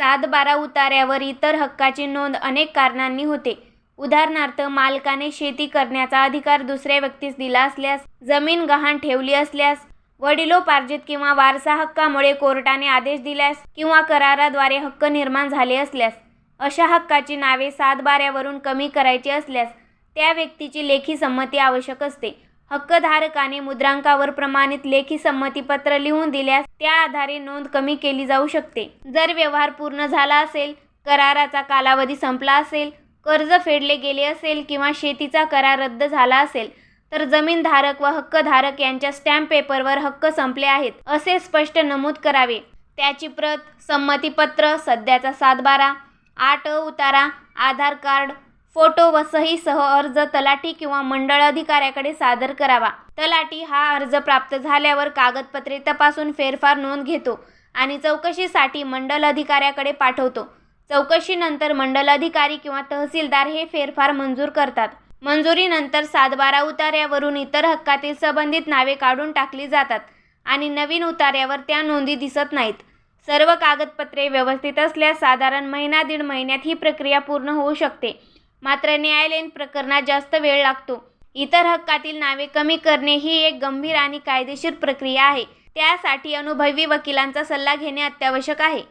सात बारा इतर हक्काची नोंद अनेक कारणांनी होते. उदाहरणार्थ मालकाने शेती करण्याचा अधिकार दुसऱ्या व्यक्तीस दिला असल्यास जमीन गहाण ठेवली असल्यास वडिलोपार्जित किंवा वारसा हक्कामुळे कोर्टाने आदेश दिल्यास किंवा कराराद्वारे हक्क निर्माण झाले असल्यास अशा हक्काची नावे सातबाऱ्यावरून कमी करायची असल्यास त्या व्यक्तीची लेखी संमती आवश्यक असते. हक्कधारकाने मुद्रांकावर प्रमाणित लेखी संमतीपत्र लिहून दिल्यास त्या आधारे नोंद कमी केली जाऊ शकते. जर व्यवहार पूर्ण झाला असेल कराराचा कालावधी संपला असेल कर्ज फेडले गेले असेल किंवा शेतीचा करार रद्द झाला असेल तर जमीनधारक व हक्कधारक यांच्या स्टॅम्प पेपरवर हक्क संपले आहेत असे स्पष्ट नमूद करावे. त्याची प्रत संमतीपत्र सध्याचा सातबारा आठ उतारा आधार कार्ड फोटो व सहीसह अर्ज तलाठी किंवा मंडळ अधिकाऱ्याकडे सादर करावा. तलाठी हा अर्ज प्राप्त झाल्यावर कागदपत्रे तपासून फेरफार नोंद घेतो आणि चौकशीसाठी मंडल अधिकाऱ्याकडे पाठवतो. चौकशीनंतर मंडल अधिकारी किंवा तहसीलदार हे फेरफार मंजूर करतात. मंजुरीनंतर सातबारा उतार्यावरून इतर हक्कातील संबंधित नावे काढून टाकली जातात आणि नवीन उतार्यावर त्या नोंदी दिसत नाहीत. सर्व कागदपत्रे व्यवस्थित असल्यास साधारण महिना दीड महिन्यात ही प्रक्रिया पूर्ण होऊ शकते. मात्र न्यायालयीन प्रकरणात जास्त वेळ लागतो. इतर हक्कातील नावे कमी करणे ही एक गंभीर आणि कायदेशीर प्रक्रिया आहे. त्यासाठी अनुभवी वकिलांचा सल्ला घेणे अत्यावश्यक आहे.